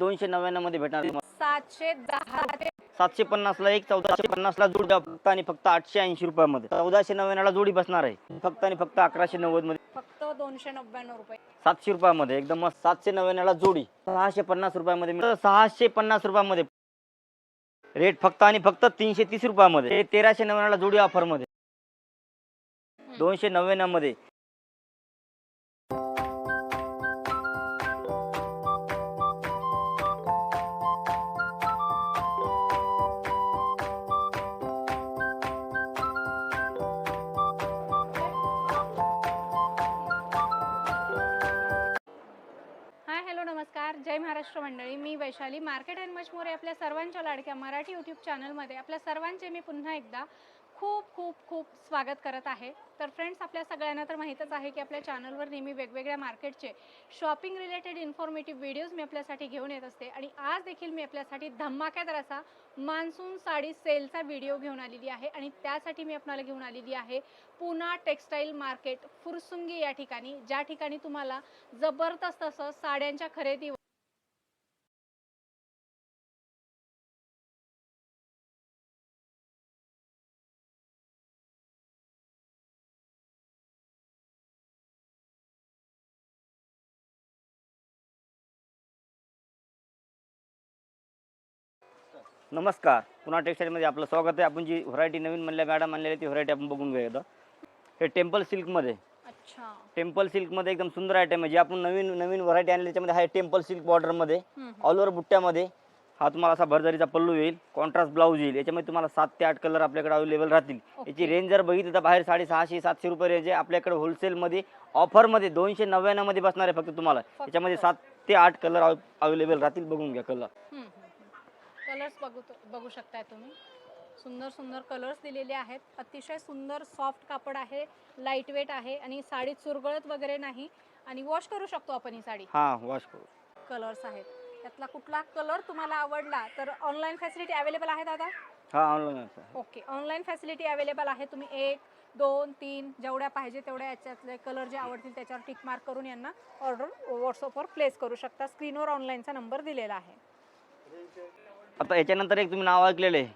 दोनशे नव्याण्णवमध्ये भेटणार तुम्हाला. सातशे दहा ते सातशे पन्नास ला एक चौदाशे पन्नास ला जोडी फक्त आणि फक्त आठशे ऐंशी रुपयामध्ये. चौदाशे नव्याण्णव ला जोडी बसणार आहे. फक्त आणि फक्त अकराशे नव्वदमध्ये फक्त दोनशे नव्याण्णव रुपये. सातशे रुपयामध्ये. एकदम मस्त सातशे नव्याण्णव ला जोडी. सहाशे पन्नास रुपयामध्ये. मिळतं. सहाशे पन्नास रुपयामध्ये. रेट फक्त आणि फक्त तीनशे तीस रुपयामध्ये. हे तेराशे नव्याण्णव ला जोडी ऑफरमध्ये. दोनशे नव्याण्णव महाराष्ट्र मंडळी मी Vaishali. Market and much more आपल्या सर्वांच्या लाडक्या मराठी यूट्यूब चॅनलमध्ये आपल्या सर्वांचे मी पुन्हा एकदा खूप खूप खूप स्वागत करत आहे. तर फ्रेंड्स आपल्या सगळ्यांना तर माहीतच आहे की आपल्या चॅनलवर नेहमी वेगवेगळ्या मार्केटचे शॉपिंग रिलेटेड इन्फॉर्मेटिव्ह व्हिडिओज मी आपल्यासाठी घेऊन येत असते. आणि आज देखील मी आपल्यासाठी धमाकेदार असा मान्सून साडी सेलचा व्हिडिओ घेऊन आलेली आहे. आणि त्यासाठी मी आपल्याला घेऊन आलेली आहे पुना टेक्स्टाईल मार्केट फुरसुंगी या ठिकाणी. ज्या ठिकाणी तुम्हाला जबरदस्त असं साड्यांच्या खरेदी नमस्कार. पुन्हा टेक्सटाईलमध्ये आपलं स्वागत आहे. आपण जी व्हरायटी नवीन म्हणल्या मॅडम आणलेली ती व्हरायटी आपण बघून घेऊया एकदा. हे टेम्पल सिल्कमध्ये. अच्छा. टेम्पल सिल्कमध्ये एकदम सुंदर आयटम आहे. जे आपण नवीन नवीन व्हरायटी आणली त्याच्यामध्ये आहे टेम्पल सिल्क बॉर्डरमध्ये. ऑल ओव्हर बुट्ट्यामध्ये. हा तुम्हाला असा भरजरीचा पल्लू येईल. कॉन्ट्रास्ट ब्लाऊज येईल. याच्यामध्ये तुम्हाला सात ते आठ कलर आपल्याकडे अवेलेबल राहतील. याची रेंज जर बघितली तर बाहेर साडेसहाशे सातशे रुपये रेंज आहे. आपल्याकडे होलसेलमध्ये ऑफरमध्ये दोनशे नव्याण्णवमध्ये बसणार आहे फक्त तुम्हाला. याच्यामध्ये सात ते आठ कलर अवेलेबल राहतील. बघून घ्या कलर कलर्स बघू बघू शकताय तुम्ही. सुंदर सुंदर कलर्स दिलेले आहेत. अतिशय सुंदर सॉफ्ट कापड आहे लाइट वेट आहे आणि साडी चुरगळत वगैरे नाही. आणि वॉश करू शकतो आपण ही साडी. हां वॉश करू. कलर्स आहेत. त्यातला कुठला कलर तुम्हाला आवडला तर ऑनलाईन फॅसिलिटी अवेलेबल आहे दादा? हां online okay online facility available आहे. तुम्ही एक दोन तीन जेवढ्या पाहिजे तेवढ्या याच्यातले कलर जे आवडतील त्याच्यावर टिक मार्क करून यांना ऑर्डर व्हॉट्सअपवर प्लेस करू शकता. स्क्रीनवर ऑनलाईनचा नंबर दिलेला आहे. आता याच्यानंतर एक तुम्ही नाव ऐकलेलं आहे.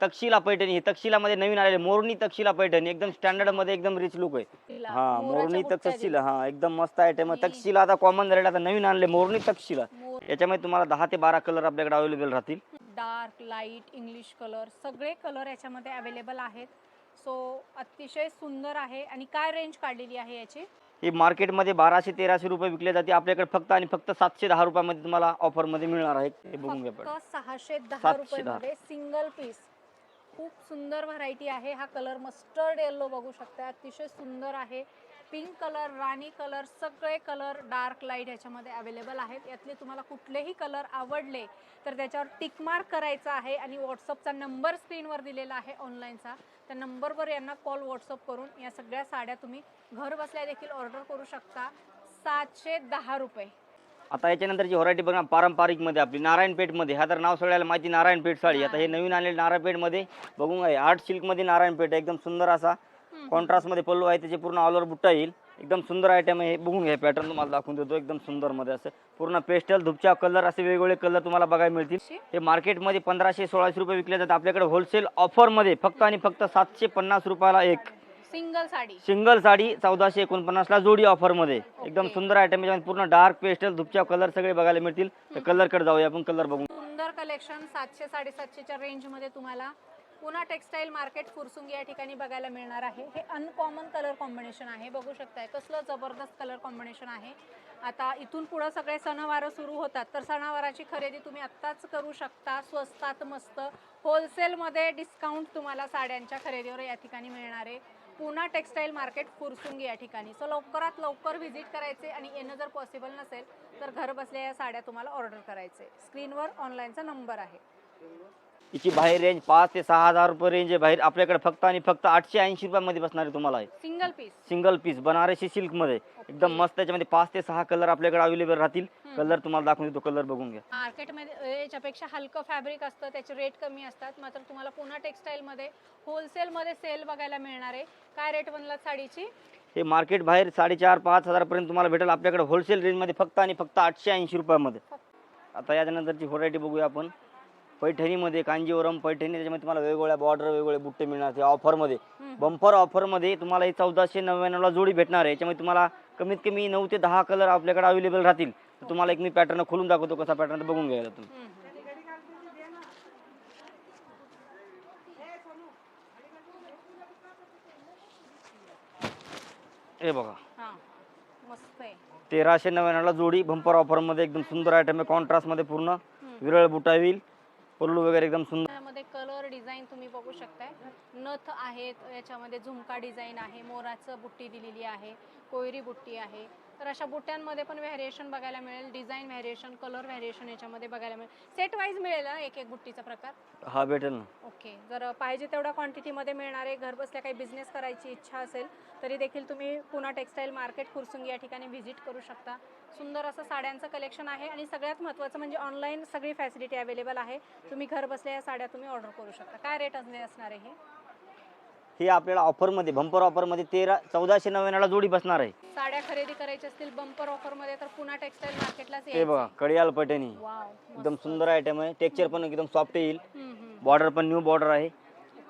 तक्षशिला पैठणी. ही तक्षशिलामध्ये नवीन आलेले मोरणी तक्षशिला पैठणी. एकदम स्टँडर्डमध्ये एकदम रिच लुक आहे. हा मोरणी तक्षशिला. हा एकदम मस्त आयटम आहे. तक्षशिला आता कॉमन झालेला आता नवीन आणले मोरणी तक्षशिला. मोर याच्यामध्ये तुम्हाला दहा ते बारा कलर आपल्याकडे अवेलेबल राहतील. डार्क लाइट इंग्लिश कलर सगळे कलर याच्यामध्ये अवेलेबल आहेत. सो अतिशय सुंदर आहे. आणि काय रेंज काढलेली आहे याची? हे मार्केटमध्ये बाराशे तेराशे रुपये विकले जाते. आपल्याकडे फक्त आणि फक्त सातशे दहा रुपयामध्ये तुम्हाला ऑफरमध्ये मिळणार आहे. हे बघून घ्या सहाशे दहा सातशे दहा. रुपये सिंगल पीस खूप सुंदर व्हरायटी आहे. हा कलर मस्टर्ड येल्लो बघू शकता. अतिशय सुंदर आहे. पिंक कलर राणी कलर सगळे कलर डार्क लाइट ह्याच्यामध्ये अवेलेबल आहेत. यातले तुम्हाला कुठलेही कलर आवडले तर त्याच्यावर टिक मार्क करायचा आहे आणि व्हॉट्सअपचा नंबर स्क्रीनवर दिलेला आहे ऑनलाईनचा. त्या नंबरवर यांना कॉल व्हॉट्सअप करून या सगळ्या साड्या तुम्ही घर बसल्या देखील ऑर्डर करू शकता. सातशे दहा रुपये. आता याच्यानंतरची व्हरायटी बघा पारंपरिकमध्ये आपली नारायणपेठमध्ये हा तर नाव सगळ्याला माहिती नारायणपेठ साडी. आता हे नवीन आलेले नारायणपेठमध्ये बघून घ्या आर्ट सिल्कमध्ये नारायणपेठ एकदम सुंदर असा हम्म. कॉन्ट्रास्टमध्ये पल्लू आहे त्याचे पूर्ण ऑल ओव्हर बुट्टा येईल. एकदम सुंदर आयटम आहे हे बघून घ्या पॅटर्न तुम्हाला दाखवून देतो. एकदम सुंदरमध्ये असं. पूर्ण पेस्टल धुपच्या कलर असे वेगवेगळे कलर तुम्हाला बघायला मिळतील. हे मार्केटमध्ये पंधराशे सोळाशे रुपये विकले जातात. आपल्याकडे होलसेल ऑफरमध्ये फक्त आणि फक्त सातशे पन्नास रुपयाला एक. सिंगल साडी. सिंगल साडी चौदाशे एकोणपन्नासला जोडी ऑफरमध्ये एकदम सुंदर आयटम याच्यामध्ये पूर्ण डार्क पेस्टल धुपच्या कलर सगळे बघायला मिळतील. कलरकडे जाऊया आपण कलर बघून. सुंदर कलेक्शन सातशे साडेसातशेच्या रेंजमध्ये तुम्हाला पुन्हा टेक्सटाईल मार्केट फुरसुंगी या ठिकाणी बघायला मिळणार आहे. हे अनकॉमन कलर कॉम्बिनेशन आहे. बघू शकताय कसलं जबरदस्त कलर कॉम्बिनेशन आहे. आता इथून पुढं सगळे सणवार सुरू होतात. तर सणावाराची खरेदी तुम्ही आत्ताच करू शकता. स्वस्तात मस्त. होलसेलमध्ये डिस्काउंट तुम्हाला साड्यांच्या खरेदीवर या ठिकाणी मिळणार आहे. पुन्हा टेक्सटाईल मार्केट फुरसुंगी या ठिकाणी. सो लवकरात लवकर व्हिजिट करायचे आणि येणं जर पॉसिबल नसेल तर घर बसल्या या साड्या तुम्हाला ऑर्डर करायचे. स्क्रीनवर ऑनलाईनचा नंबर आहे. हिची बाहेर रेंज पाच ते सहा हजार रुपये रेंज आहे. बाहेर आपल्याकडे फक्त आणि फक्त आठशे ऐंशी रुपयामध्ये बसणार आहे तुम्हाला. Single piece single piece Banarasi सिल्कमध्ये एकदम मस्त त्याच्यामध्ये पाच ते सहा कलर आपल्याकडे अवेलेबल राहतील. कलर तुम्हाला दाखवून देतो कलर बघून घ्या. मार्केटमध्ये याच्यापेक्षा हलकं फॅब्रिक असतं त्याचे रेट कमी असतात. मात्र तुम्हाला पुन्हा टेक्सटाईलमध्ये होलसेलमध्ये सेल बघायला मिळणार आहे. काय रेट बनला साडीची? हे मार्केट बाहेर साडेचार पाच हजार पर्यंत तुम्हाला भेटेल. आपल्याकडे होलसेल रेंजमध्ये फक्त आणि फक्त आठशे ऐंशी रुपयामध्ये. आता याच्यानंतरची व्हरायटी बघूया आपण. पैठणीमध्ये कांजीवरम पैठणी त्याच्यामध्ये तुम्हाला वेगवेगळ्या बॉर्डर वेगवेगळे बुट्टे मिळणार ते ऑफरमध्ये. बंपर ऑफरमध्ये तुम्हाला ही चौदाशे नव्याण्णवला जोडी भेटणार आहे. याच्यामध्ये तुम्हाला कमीत कमी नऊ ते दहा कलर आपल्याकडे अवेलेबल राहतील. तर तुम्हाला एक मी पॅटर्न खोलून दाखवतो कसा पॅटर्न बघून घ्यायला तुम्ही. हे बघा. तेराशे नव्याण्णवला जोडी बंपर ऑफरमध्ये एकदम सुंदर आयटम आहे. कॉन्ट्रास्टमध्ये पूर्ण विरळ बुटा येईल पल्लू वगैरे एकदम सुंदर. यामध्ये कलर डिझाईन तुम्ही बघू शकताय. नथ आहेत याच्यामध्ये झुमका डिझाईन आहे मोराचं बुट्टी दिलेली आहे कोयरी बुट्टी आहे. तर अशा बुट्ट्यांमध्ये पण व्हॅरिएशन बघायला मिळेल डिझाईन व्हॅरिएशन कलर व्हॅरिएशन याच्यामध्ये बघायला मिळेल. सेट वाईज मिळेल ना एक एक बुट्टीचा प्रकार? हा भेटेल ना. ओके जर पाहिजे तेवढ्या क्वांटिटीमध्ये मिळणारे घर बसल्या काही बिझनेस करायची इच्छा असेल तरी देखील तुम्ही पुणा टेक्सटाईल मार्केट कुरसुंगी या ठिकाणी व्हिजिट करू शकता. सुंदर असं साड्यांचं कलेक्शन आहे आणि सगळ्यात महत्त्वाचं म्हणजे ऑनलाईन सगळी फॅसिलिटी अवेलेबल आहे. तुम्ही घर बसल्या या साड्या तुम्ही ऑर्डर करू शकता. काय रेट असणे असणार आहे हे? हे आपल्याला ऑफरमध्ये बंपर ऑफरमध्ये तेरा चौदाशे नव्याण्णवला जोडी बसणार आहे. साड्या खरेदी करायच्या असतील बंपर ऑफरमध्ये तर पुणा टेक्सटाईल मार्केटलाच हे बघा कडियाल वाव एकदम सुंदर आयटम आहे. टेक्चर पण एकदम सॉफ्ट येईल. हम्म, हम्म. बॉर्डर पण न्यू बॉर्डर आहे.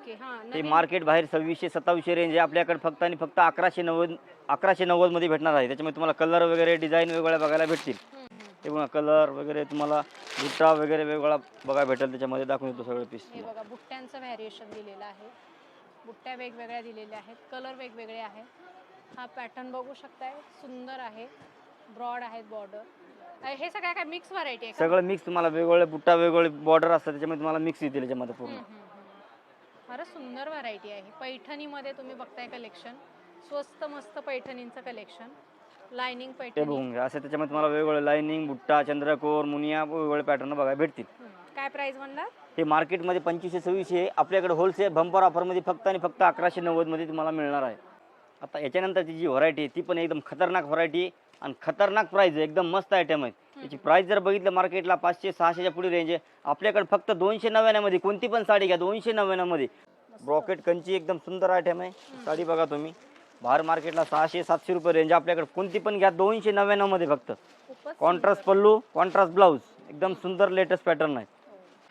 ओके हां ते मार्केट बाहेर सव्वीसशे सत्तावीसशे रेंज आहे. आपल्याकडे फक्त आणि फक्त अकराशे नव्वद अकराशे नव्वदमध्ये भेटणार आहे. त्याच्यामध्ये तुम्हाला कलर वगैरे डिझाईन वेगवेगळ्या बघायला भेटतील. हे बघा कलर वगैरे तुम्हाला बुट्टा वगैरे वेगवेगळा बघायला भेटेल. त्याच्यामध्ये दाखवून देतो सगळे पीस हे बघा बुट्ट्यांचं व्हॅरिएशन दिलेलं आहे. बुट्ट्या वेगवेगळ्या दिलेल्या आहेत. कलर वेगवेगळे आहेत. हा पॅटर्न बघू शकताय. सुंदर आहे. ब्रॉड आहेत बॉर्डर हे सगळ्या काय मिक्स व्हरायटी आहे का? सगळं मिक्स तुम्हाला वेगवेगळे बुट्टा वेगवेगळे बॉर्डर असतात. त्याच्यामध्ये तुम्हाला मिक्स येतील त्याच्यामध्ये पूर्ण. फारच सुंदर व्हरायटी आहे. पैठणीमध्ये तुम्ही बघताय कलेक्शन स्वस्त मस्त पैठणींचं कलेक्शन लाइनिंग ते पैठणी. बघून घ्या. असं त्याच्यामध्ये तुम्हाला वेगवेगळे लाईनिंग बुट्टा चंद्रकोर मुनिया वेगवेगळे पॅटर्न बघायला भेटतील. काय प्राइस म्हणला? हे मार्केटमध्ये पंचवीसशे सव्वीसशे आहे आपल्याकडे होलसेल बंपर ऑफरमध्ये फक्त आणि फक्त अकराशे नव्वदमध्ये तुम्हाला मिळणार आहे. आता याच्यानंतरची जी व्हरायटी आहे ती पण एकदम खतरनाक व्हरायटी आहे. आणि खतरनाक प्राईज आहे एकदम मस्त आयटम आहे. याची प्राईस जर बघितलं मार्केटला पाचशे सहाशेच्या पुढे रेंज आहे. आपल्याकडे फक्त दोनशे नव्याण्णवमध्ये कोणती पण साडी घ्या दोनशे नव्याण्णवमध्ये. ब्रॉकेट कंची एकदम सुंदर आयटम आहे. साडी बघा तुम्ही. बाहेर मार्केटला सहाशे सातशे रुपये रेंज आपल्याकडे कोणती पण घ्या दोनशे नव्याण्णवमध्ये फक्त. कॉन्ट्रास्ट पल्लू कॉन्ट्रास्ट ब्लाऊज एकदम सुंदर लेटेस्ट पॅटर्न आहे.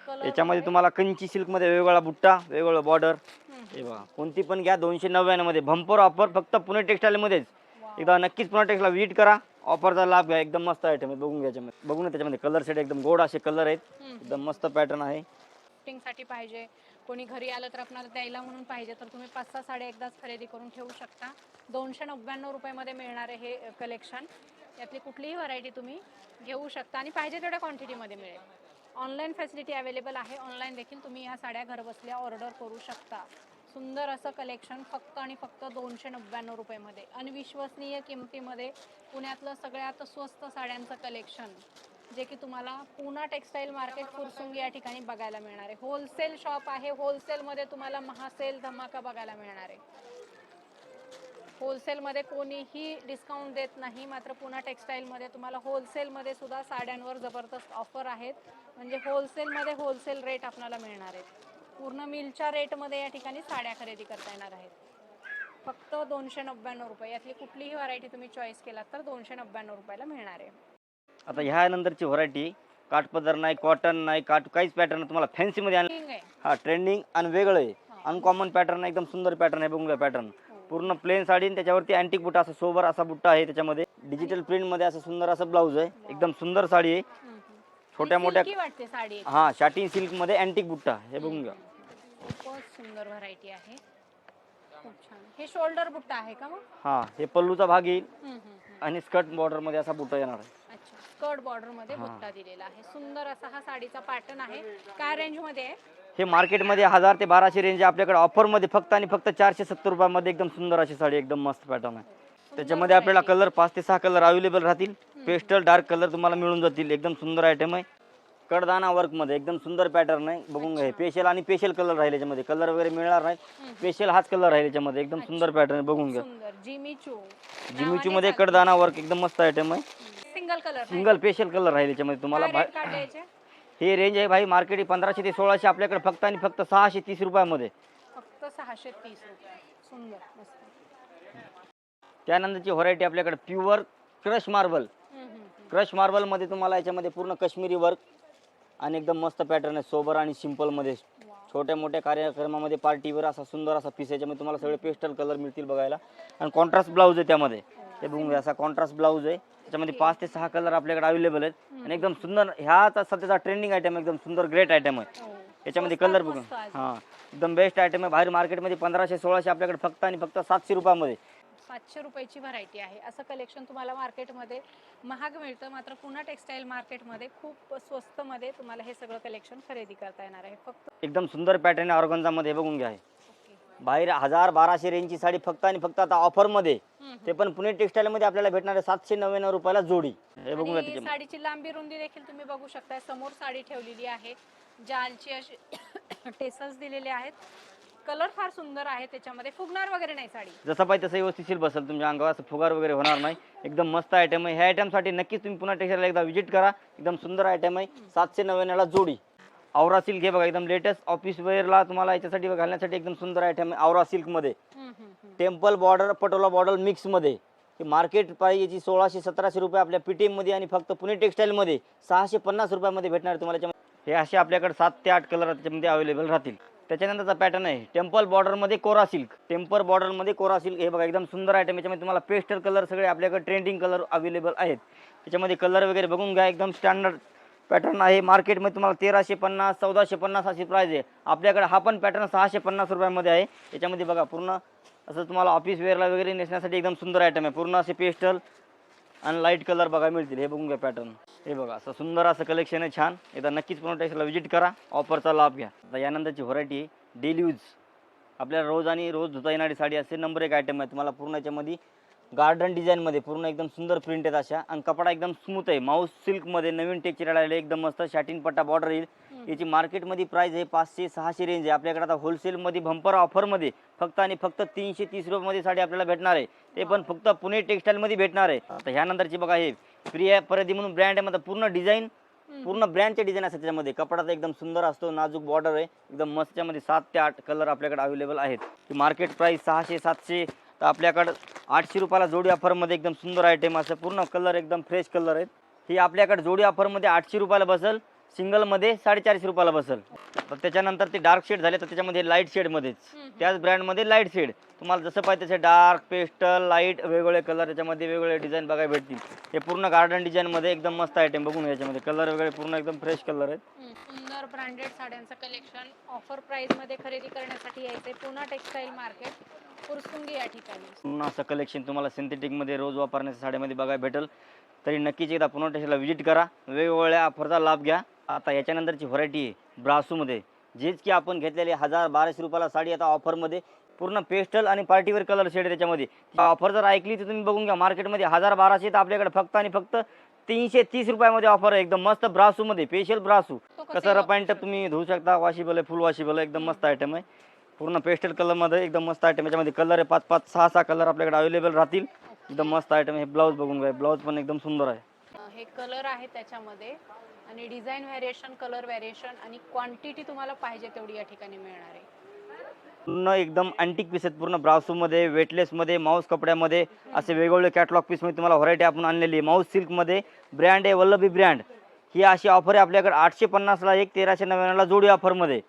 कलर याच्यामध्ये तुम्हाला कंची सिल्कमध्ये वेगवेगळा बुट्टा वेगवेगळा बॉर्डर हे बघा कोणती पण घ्या दोनशे नव्याण्णवमध्ये भंपर ऑफर फक्त पुणे टेक्सटाईलमध्येच एकदा नक्कीच पुणे टेक्सला विजिट करा. ऑफरचा लाभ घ्या एकदम मस्त आयटम आहे बघून घ्या बघून त्याच्यामध्ये कलर सेट एकदम गोड असे कलर आहेत. एकदम मस्त पॅटर्न आहे. साठी पाहिजे. कोणी घरी आलं तर आपल्याला द्यायला म्हणून पाहिजे. तर तुम्ही पाच सहा साड्या एकदाच खरेदी करून ठेवू शकता. दोनशे नव्याण्णव रुपयामध्ये मिळणारे हे कलेक्शन यातली कुठलीही व्हरायटी तुम्ही घेऊ शकता आणि पाहिजे तेवढ्या क्वांटिटीमध्ये मिळेल. ऑनलाईन फॅसिलिटी अवेलेबल आहे. ऑनलाईन देखील तुम्ही या साड्या घरबसल्या ऑर्डर करू शकता. सुंदर असं कलेक्शन फक्त आणि फक्त दोनशे नव्याण्णव रुपयेमध्ये. अनविश्वसनीय किमतीमध्ये पुण्यातलं सगळ्यात स्वस्त साड्यांचं कलेक्शन जे की तुम्हाला पुणा टेक्सटाईल मार्केट फुरसुंगी या ठिकाणी बघायला मिळणार आहे. होलसेल शॉप आहे. होलसेलमध्ये तुम्हाला महासेल धमाका बघायला मिळणार आहे. होलसेलमध्ये कोणीही डिस्काउंट देत नाही मात्र पुणा टेक्सटाईलमध्ये तुम्हाला होलसेलमध्ये सुद्धा साड्यांवर जबरदस्त ऑफर आहेत. म्हणजे होलसेलमध्ये होलसेल रेट आपल्याला मिळणार आहेत. पूर्ण मिलच्या रेटमध्ये या ठिकाणी साड्या खरेदी करता येणार आहेत. फक्त दोनशे नव्याण्णव रुपये. यातली कुठलीही व्हरायटी तुम्ही चॉईस केलात तर दोनशे नव्याण्णव रुपयाला मिळणार आहे. आता ह्या नंतरची व्हरायटी काठपदर नाही कॉटन नाही काठ काहीच पॅटर्न तुम्हाला फॅन्सीमध्ये Pink आहे. हा ट्रेंडिंग आणि वेगळं आहे. अनकॉमन पॅटर्न एकदम सुंदर पॅटर्न आहे बघून घ्या पॅटर्न हो. पूर्ण प्लेन साडी आणि त्याच्यावरती अँटिक बुट्टा असं सोबर असा बुट्टा आहे त्याच्यामध्ये. डिजिटल प्रिंटमध्ये असं सुंदर असं ब्लाऊज आहे. एकदम सुंदर साडी आहे. हम्म, हम्म. छोट्या आणि मोठ्या silky वाटते साडी एकदम. हा शाटिंग सिल्कमध्ये अँटिक बुट्टा हे बघून घ्या. खूपच सुंदर व्हरायटी आहे. खूप छान. हे शोल्डर बुट्टा आहे का मग? हा हे पल्लूचा भाग येईल हम्म, हम्म, हम्म. आणि स्कर्ट बॉर्डरमध्ये असा बुट्टा येणार आहे. अच्छा स्कर्ट बॉर्डरमध्ये हा. बुट्टा दिलेला आहे. सुंदर असा हा साडीचा पॅटर्न आहे. काय रेंजमध्ये आहे? हे मार्केटमध्ये हजार ते बाराशे रेंज आहे. आपल्याकडे ऑफरमध्ये फक्त आणि फक्त चारशे सत्तर रुपयामध्ये एकदम सुंदर अशी साडी एकदम मस्त पॅटर्न आहे. सुंदर त्याच्यामध्ये आपल्याला variety. कलर पाच ते सहा कलर अवेलेबल राहतील. पेस्टल डार्क कलर तुम्हाला मिळून जातील. एकदम सुंदर आयटम आहे. कडदाना वर्कमध्ये एकदम सुंदर पॅटर्न आहे. बघून घ्या स्पेशल आणि स्पेशल कलर राहील याच्यामध्ये. कलर वगैरे मिळणार नाही. स्पेशल हाच कलर राहील याच्यामध्ये. एकदम सुंदर पॅटर्न बघून घ्या. सुंदर. जिमी चू जिमीचू मध्ये कडदाना वर्क एकदम मस्त आयटम आहे. Single colour single special colour राहील याच्यामध्ये तुम्हाला. हे रेंज आहे भाई मार्केट पंधराशे ते सोळाशे आपल्याकडे फक्त आणि फक्त सहाशे तीस रुपयामध्ये. फक्त सहाशे तीस सुंदर. त्यानंतरची व्हरायटी आपल्याकडे प्युअर क्रश मार्बल. क्रश मार्बलमध्ये तुम्हाला याच्यामध्ये पूर्ण काश्मीरी वर्क आणि एकदम मस्त पॅटर्न आहे. सोबर आणि सिम्पलमध्ये छोट्या मोठ्या कार्यक्रमामध्ये पार्टीवर असा सुंदर असा पीस याच्यामध्ये तुम्हाला सगळे पेस्टल कलर मिळतील बघायला. आणि कॉन्ट्रास्ट ब्लाऊज आहे त्यामध्ये. हे बघून असा कॉन्ट्रास्ट ब्लाऊज आहे. त्याच्यामध्ये पाच ते सहा कलर आपल्याकडे अवेलेबल आहेत. आणि एकदम सुंदर ह्या आता सध्याचा ट्रेंडिंग आयटम एकदम सुंदर ग्रेट आयटम आहे. याच्यामध्ये कलर बघून. हां. एकदम बेस्ट आयटम आहे. बाहेर मार्केटमध्ये पंधराशे सोळाशे आपल्याकडे फक्त आणि फक्त सातशे रुपयामध्ये. सातशे रुपयाची व्हरायटी आहे. असं कलेक्शन तुम्हाला मार्केटमध्ये महाग मिळतं. मात्र पुन्हा टेक्सटाईल मार्केटमध्ये खूप स्वस्तमध्ये तुम्हाला हे सगळं कलेक्शन खरेदी करता येणार आहे. फक्त एकदम सुंदर पॅटर्न ऑर्गन्झामध्ये बघून घ्या हे. बाहेर हजार बाराशे रेंजची साडी फक्त आणि फक्त आता ऑफरमध्ये ते पण पुणे टेक्सटाईल मध्ये आपल्याला भेटणार आहे सातशे नव्याण्णव रुपयाला जोडी. हे बघून घ्या आणि त्याच्या साडीची लांबी रुंदी देखील तुम्ही बघू शकता समोर साडी ठेवलेली आहे. जालची अशी टेसल्स दिलेले आहेत. कलर फार सुंदर आहे त्याच्यामध्ये. फुगणार वगैरे नाही साडी. जसं पाहिजे तसं व्यवस्थित बसेल. तुमच्या अंगावर असं फुगार वगैरे होणार नाही. एकदम मस्त आयटम आहे. ह्या आयटमसाठी नक्कीच तुम्ही पुन्हा टेक्सटाईल एकदा व्हिजिट करा. एकदम सुंदर आयटम आहे. सातशे नव्याण्णवला जोडी. आवरा सिल्क हे बघा एकदम लेटेस्ट ऑफिस वेअरला तुम्हाला याच्यासाठी घालण्यासाठी एकदम सुंदर आयटम आहे. आवरा सिल्कमध्ये. टेम्पल बॉर्डर पटोला बॉर्डर मिक्समध्ये ही मार्केट प्राईस याची सोळाशे सतराशे रुपये आपल्या पीटीएममध्ये आणि फक्त पुणे टेक्सटाईलमध्ये सहाशे पन्नास रुपयामध्ये भेटणार तुम्हाला. हे असे आपल्याकडे सात ते आठ कलर त्याच्यामध्ये अवेलेबल राहतील. त्याच्यानंतरचा पॅटर्न आहे. टेम्पल बॉर्डरमध्ये कोरा सिल्क टेम्पल बॉर्डरमध्ये कोरा सिल्क हे बघा एकदम सुंदर आयटम याच्यामध्ये तुम्हाला पेस्टल कलर सगळे आपल्याकडे ट्रेंडिंग कलर अवेलेबल आहेत. त्याच्यामध्ये कलर वगैरे बघून घ्या एकदम स्टँडर्ड पॅटर्न आहे. मार्केटमध्ये तुम्हाला तेराशे पन्नास चौदाशे पन्नास अशी प्राईज आहे. आपल्याकडे हा पण पॅटर्न सहाशे पन्नास रुपयामध्ये आहे. याच्यामध्ये बघा पूर्ण असं तुम्हाला ऑफिस वेअरला वगैरे नेसण्यासाठी एकदम सुंदर आयटम आहे. पूर्ण असे पेस्टल आणि लाइट कलर बघा मिळतील. हे बघून घ्या पॅटर्न हे बघा असं सुंदर असं कलेक्शन आहे छान. एकदा नक्कीच प्रोटेक्शनला व्हिजिट करा. ऑफरचा लाभ घ्या. आता यानंतरची व्हरायटी आहे. डेली यूज आपल्याला रोज आणि रोज धुता येणारी साडी असे नंबर एक आयटम आहे. तुम्हाला पूर्ण याच्यामध्ये गार्डन डिझाईनमध्ये पूर्ण एकदम सुंदर प्रिंट आहेत अशा. आणि कपडा एकदम स्मूथ आहे. माऊस सिल्कमध्ये नवीन टेक्चर आलेले एकदम मस्त शॅटिन पट्टा बॉर्डर येईल. याची मार्केटमध्ये प्राइस आहे पाचशे सहाशे रेंज आहे. आपल्याकडे आता होलसेलमध्ये भंपर ऑफरमध्ये फक्त आणि फक्त तीनशे तीस रुपयामध्ये साडी आपल्याला भेटणार आहे. ते पण फक्त पुणे टेक्सटाईलमध्ये भेटणार आहे. आता ह्यानंतरची बघा हे. प्रिया परदी म्हणून ब्रँड आहे. म्हणजे पूर्ण डिझाईन पूर्ण ब्रँडचे डिझाईन असतात त्याच्यामध्ये. कपडा तर एकदम सुंदर असतो. नाजूक बॉर्डर आहे. एकदम मस्त त्यामध्ये सात ते आठ कलर आपल्याकडे अवेलेबल आहेत. मार्केट प्राइस सहाशे सातशे तर आपल्याकडं आठशे रुपयाला जोडी ऑफरमध्ये एकदम सुंदर आयटम असं पूर्ण कलर एकदम फ्रेश कलर आहेत. ही आपल्याकडे जोडी ऑफरमध्ये आठशे रुपयाला बसेल. सिंगलमध्ये साडेचारशे रुपयाला बसेल. तर त्याच्यानंतर ते डार्क शेड झाले तर त्याच्यामध्ये लाइट शेडमध्येच त्याच ब्रँडमध्ये लाइट शेड तुम्हाला जसं पाहिजे तसे डार्क पेस्टल लाइट वेगवेगळे कलर त्याच्यामध्ये वेगवेगळे डिझाईन बघायला भेटतील. हे पूर्ण गार्डन डिझाईनमध्ये एकदम मस्त आयटम बघून याच्यामध्ये. कलर वगैरे पूर्ण एकदम फ्रेश कलर आहेत. सुंदर ब्रँडेड साड्यांचं कलेक्शन ऑफर प्राइसमध्ये खरेदी करण्यासाठी यायचे पुन्हा टेक्सटाईल मार्केट पुरसुंगी या ठिकाणी. पूर्ण असं कलेक्शन तुम्हाला सिंथेटिकमध्ये रोज वापरण्याच्या साड्यामध्ये बघायला भेटेल. तरी नक्कीच एकदा पुन्हा टेस्टला व्हिजिट करा. वेगवेगळ्या ऑफरचा लाभ घ्या. आता याच्यानंतरची व्हरायटी आहे ब्रासूमध्ये जेच की आपण घेतलेली हजार बाराशे रुपयाला साडी आता ऑफरमध्ये पूर्ण पेस्टल आणि पार्टीवेअर कलर शेड त्याच्यामध्ये. ऑफर जर ऐकली तर तुम्ही बघून घ्या. मार्केटमध्ये हजार बाराशे तर आपल्याकडे फक्त आणि फक्त तीनशे तीस रुपयामध्ये ऑफर आहे. एकदम मस्त ब्रासूमध्ये स्पेशल ब्रासू कसे रपाईंट तुम्ही धुवू शकता. वॉशिबल आहे फुल वॉशिबल आहे. एकदम मस्त आयटम आहे. पूर्ण पेस्टल कलरमध्ये एकदम मस्त आयटम याच्यामध्ये कलर आहे पाच पाच सहा सहा कलर आपल्याकडे अवेलेबल राहतील. एकदम मस्त आयटम हे ब्लाऊज बघून घ्या. ब्लाऊज पण एकदम सुंदर आहे. हे कलर आहे त्याच्यामध्ये आणि डिझाईन व्हेरिएशन कलर व्हेरिएशन आणि क्वांटिटी तुम्हाला पाहिजे तेवढी या ठिकाणी मिळणार आहे. पूर्ण एकदम अँटिक पीस आहेत. पूर्ण ब्रासूमध्ये वेटलेसमध्ये माऊस कपड्यामध्ये असे वेगवेगळे कॅटलॉग पीसमध्ये तुम्हाला व्हरायटी आपण आणलेली आहे. माऊस सिल्कमध्ये ब्रँड आहे वल्लभी ब्रँड ही अशी ऑफर आहे आपल्याकडे आठशे पन्नासला एक तेराशे नव्याण्णवला जोडी ऑफरमध्ये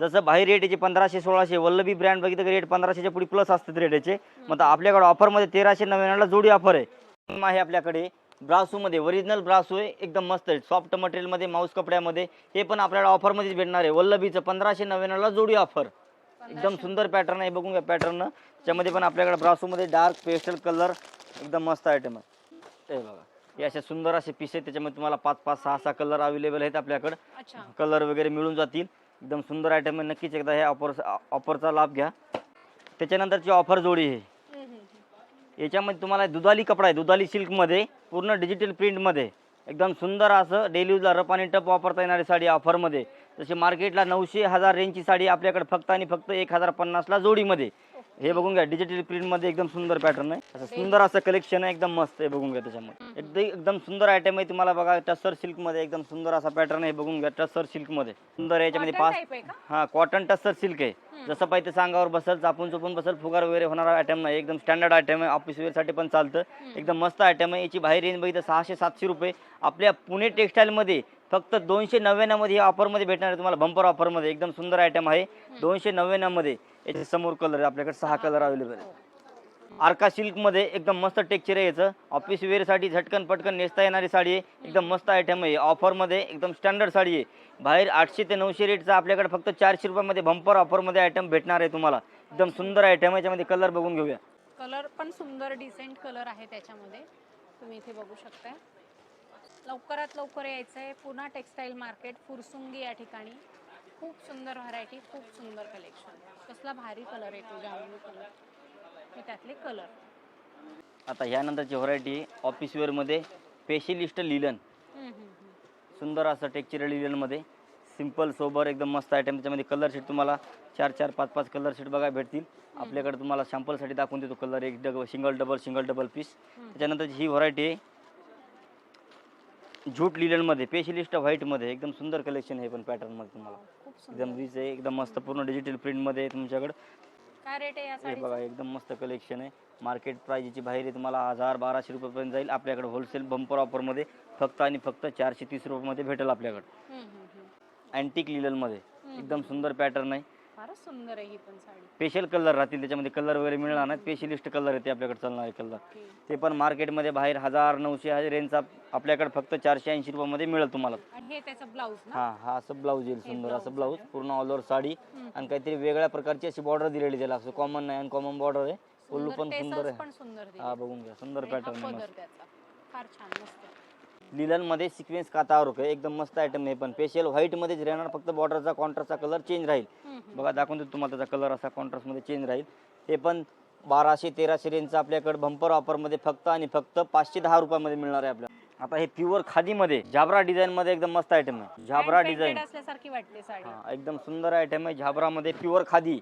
जसं बाहेर रेट याचे पंधराशे सोळाशे वल्लभी ब्रँड बघितलं की रेट पंधराशेच्या पुढे प्लस असतात रेट याचे. मग आता आपल्याकडे ऑफरमध्ये तेराशे नव्याण्णवला जोडी ऑफर आहे. आहे आपल्याकडे. ब्रासूमध्ये ओरिजिनल ब्रासू आहे. एकदम मस्त आहे. सॉफ्ट मटेरियलमध्ये माऊस कपड्यामध्ये. हे पण आपल्याला ऑफरमध्येच भेटणार आहे. वल्लभीचं पंधराशे नव्याण्णवला जोडी ऑफर एकदम सुंदर पॅटर्न आहे. बघून घ्या पॅटर्न त्याच्यामध्ये पण आपल्याकडे ब्रासूमध्ये डार्क पेस्टल कलर एकदम मस्त आयटम आहे. हे बघा. हे असे सुंदर असे पीस आहेत. त्याच्यामध्ये तुम्हाला पाच पाच सहा सहा कलर अवेलेबल आहेत आपल्याकडे. कलर वगैरे मिळून जातील. एकदम सुंदर आयटम आहे. नक्कीच एकदा हे ऑफर ऑफरचा लाभ घ्या. त्याच्यानंतरची ऑफर जोडी आहे. याच्यामध्ये तुम्हाला दुधाली कपडा आहे. दुधाली सिल्कमध्ये पूर्ण डिजिटल प्रिंटमध्ये एकदम सुंदर असं डेली यूजला रप आणि टप वापरता येणारी साडी ऑफरमध्ये जशी मार्केटला नऊशे हजार रेंजची साडी आपल्याकडे फक्त आणि फक्त एक हजार पन्नासला जोडीमध्ये. हे बघून घ्या डिजिटल प्रिंटमध्ये एकदम सुंदर पॅटर्न आहे. असं सुंदर असं कलेक्शन आहे एकदम मस्त आहे बघून घ्या त्याच्यामध्ये. एकदम एकदम सुंदर आयटम आहे तुम्हाला बघा टसर सिल्कमध्ये एकदम सुंदर असा पॅटर्न आहे बघून घ्या टसर सिल्कमध्ये. सुंदर आहे याच्यामध्ये पाच हा कॉटन टसर सिल्क आहे. जसं पाहिजे तसं अंगावर बसल चापून चुपून बसल फुगार वगैरे होणारा आयटम नाही. एकदम स्टँडर्ड आयटम आहे ऑफिस वेअरसाठी पण चालतं. एकदम मस्त आयटम आहे. याची बाहेर रेंज बघितलं सहाशे सातशे रुपये. आपल्या पुणे टेक्सटाईल मध्ये फक्त दोनशे नव्याण्णवमध्ये ऑफरमध्ये भेटणार आहे तुम्हाला बंपर ऑफरमध्ये एकदम सुंदर आयटम आहे. दोनशे नव्याण्णवमध्ये याचे समोर कलर आहे. आपल्याकडे सहा कलर अवेलेबल आहे आर्का सिल्कमध्ये एकदम मस्त टेक्चर आहे याचं. ऑफिस वेअरसाठी झटकन पटकन नेसता येणारी साडी आहे. एकदम मस्त आयटम आहे. ऑफरमध्ये एकदम स्टँडर्ड साडी आहे. बाहेर आठशे ते नऊशे रेटचा आपल्याकडे फक्त चारशे रुपयामध्ये बंपर ऑफरमध्ये आयटम भेटणार आहे तुम्हाला. एकदम सुंदर आयटम आहे. याच्यामध्ये कलर बघून घेऊया. कलर पण सुंदर डिसेंट कलर आहे त्याच्यामध्ये. तुम्ही इथे बघू शकताय. लवकरात लवकर यायचं आहे पुन्हा टेक्सटाईल मार्केट फुरसुंगी या ठिकाणी. खूप सुंदर व्हरायटी खूप सुंदर कलेक्शन. कसला भारी कलर आहे तो जांभळी कलर. हे त्यातले कलर. आता ह्यानंतरची व्हरायटी ऑफिस वेअरमध्ये स्पेशलिस्ट लिलन. सुंदर असं टेक्चर लिलनमध्ये. सिंपल सोबर एकदम मस्त आयटम त्याच्यामध्ये कलर शीट तुम्हाला चार चार पाच पाच कलर शीट बघायला भेटतील. आपल्याकडे तुम्हाला सॅम्पलसाठी दाखवून देतो कलर एक double single double single double piece त्याच्यानंतर ही व्हरायटी आहे. झूट लिलनमध्ये स्पेशलिस्ट व्हाईटमध्ये एकदम सुंदर कलेक्शन आहे पण पॅटर्नमध्ये तुम्हाला. खूप एकदम रिच आहे एकदम मस्त पूर्ण डिजिटल प्रिंटमध्ये आहे तुमच्याकडे. काय रेट आहे या हे साडीचा? बघा एकदम मस्त कलेक्शन आहे. मार्केट प्राइसची बाहेर आहे तुम्हाला हजार बाराशे रुपयेपर्यंत जाईल. आपल्याकडे होलसेल बंपर ऑफरमध्ये फक्त आणि फक्त चारशे तीस रुपयामध्ये भेटेल आपल्याकडे. हम्म, हम्म, हम्म. अँटिक लिलनमध्ये. एकदम सुंदर पॅटर्न आहे. फारच सुंदर आहे ही पण साडी. स्पेशल कलर राहतील त्याच्यामध्ये कलर वगैरे मिळणार नाही स्पेशलिस्ट कलर येते आपल्याकडे चालणारे कलर ओके. ते पण मार्केटमध्ये बाहेर हजार नऊशे हजार रेंजचा आपल्याकडे फक्त चारशे ऐंशी रुपयामध्ये मिळेल तुम्हाला. आणि हे त्याचं ब्लाऊज ना? हा हा असं ब्लाऊज येईल सुंदर असं ब्लाऊज पूर्ण ऑल ओव्हर साडी. आणि काहीतरी वेगळ्या प्रकारची अशी बॉर्डर दिलेली त्याला असं कॉमन नाही अनकॉमन बॉर्डर आहे. उल्लू पण सुंदर आहे. पण सुंदर दिले. हा बघून घ्या सुंदर आणि हा पॅटर्न पदर त्याचा. फार छान मस्त. लिलनमध्ये सिक्वेन्स कातावर आहे एकदम मस्त आयटम आहे पण स्पेशल व्हाईट मध्येच राहणार फक्त बॉर्डरचा कॉन्ट्रास्टचा कलर चेंज राहील. बघा दाखवून देतो तुम्हाला त्याचा कलर असा कॉन्ट्रास्टमध्ये चेंज राहील. हे पण बाराशे तेराशे रेंजचा आपल्याकडे बंपर ऑफरमध्ये फक्त आणि फक्त पाचशे दहा रुपयामध्ये मिळणार आहे आपल्याला. आता हे प्युअर खादीमध्ये झाबरा डिझाईन मध्ये एकदम मस्त आयटम आहे. झाबरा डिझाईन. असल्यासारखी हा एकदम सुंदर आयटम आहे झाबरामध्ये प्युअर खादी.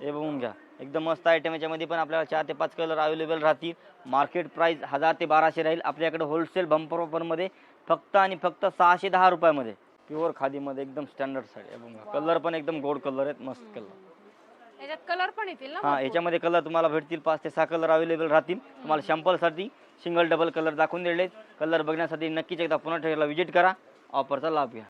हे बघून घ्या. एकदम मस्त आयटम याच्यामध्ये पण आपल्याला चार ते पाच कलर अवेलेबल राहतील. मार्केट प्राइस हजार ते बाराशे राहील. आपल्याकडे होलसेल बंपर ऑफरमध्ये फक्त आणि फक्त सहाशे दहा रुपयामध्ये. प्युअर खादीमध्ये एकदम स्टँडर्ड साडी कलर पण एकदम गोड कलर आहेत मस्त कलर याच्यात कलर पण येतील ना हा? याच्यामध्ये कलर तुम्हाला भेटतील पाच ते सहा कलर अवेलेबल राहतील. तुम्हाला सॅम्पलसाठी सिंगल डबल कलर दाखवून दिले कलर बघण्यासाठी नक्कीच एकदा पुन्हा ठेवला व्हिजिट करा. ऑफरचा लाभ घ्या.